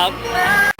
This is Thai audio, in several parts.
up.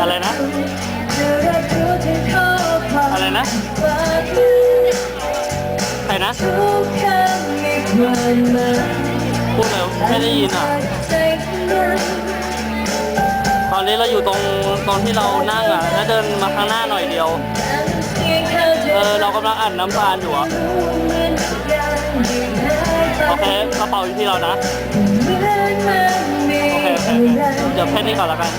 อะไรนะ อะไรนะใครนะพูดเลยไม่ได้ยินอะ ตอนนี้เราอยู่ตรงตรงที่เรานั่งอะ แล้วเดินมาข้างหน้าหน่อยเดียว เออ เรากำลังอ่านน้ำตาลอยู่อะ โอเคกระเป๋าอยู่ที่เรานะ เดี๋ยวแค่นี้ก่อนละกัน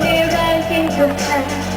mirror in your hand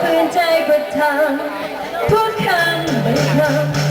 พื้นใจก็ทำทุกคันไม่ทำ